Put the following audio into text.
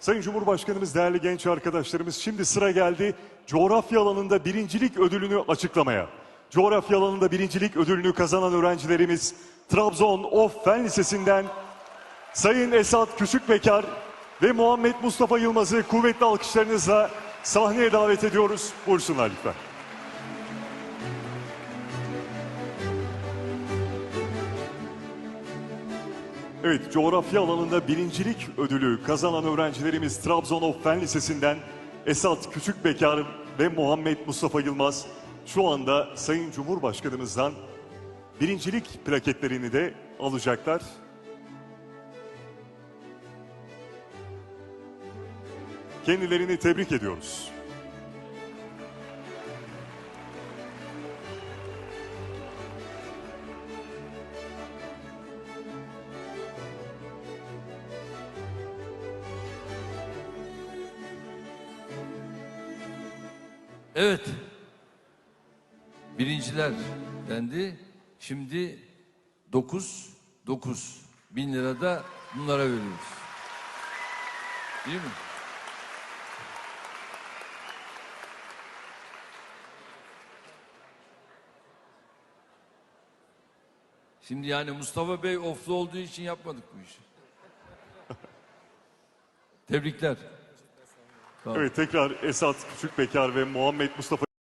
Sayın Cumhurbaşkanımız, değerli genç arkadaşlarımız şimdi sıra geldi coğrafya alanında birincilik ödülünü açıklamaya. Coğrafya alanında birincilik ödülünü kazanan öğrencilerimiz Trabzon Of Fen Lisesi'nden Sayın Esat Küçükbekar ve Muhammed Mustafa Yılmaz'ı kuvvetli alkışlarınızla sahneye davet ediyoruz. Buyursunlar lütfen. Evet, coğrafya alanında birincilik ödülü kazanan öğrencilerimiz Trabzon Of Fen Lisesi'nden Esat Küçükbekar ve Muhammed Mustafa Yılmaz şu anda Sayın Cumhurbaşkanımızdan birincilik plaketlerini de alacaklar. Kendilerini tebrik ediyoruz. Evet. Birinciler dendi. Şimdi 9 9 bin lira da bunlara veriyoruz. Değil mi? Şimdi yani Mustafa Bey oflu olduğu için yapmadık bu işi. Tebrikler. Evet tekrar Esat Küçükbekar ve Muhammed Mustafa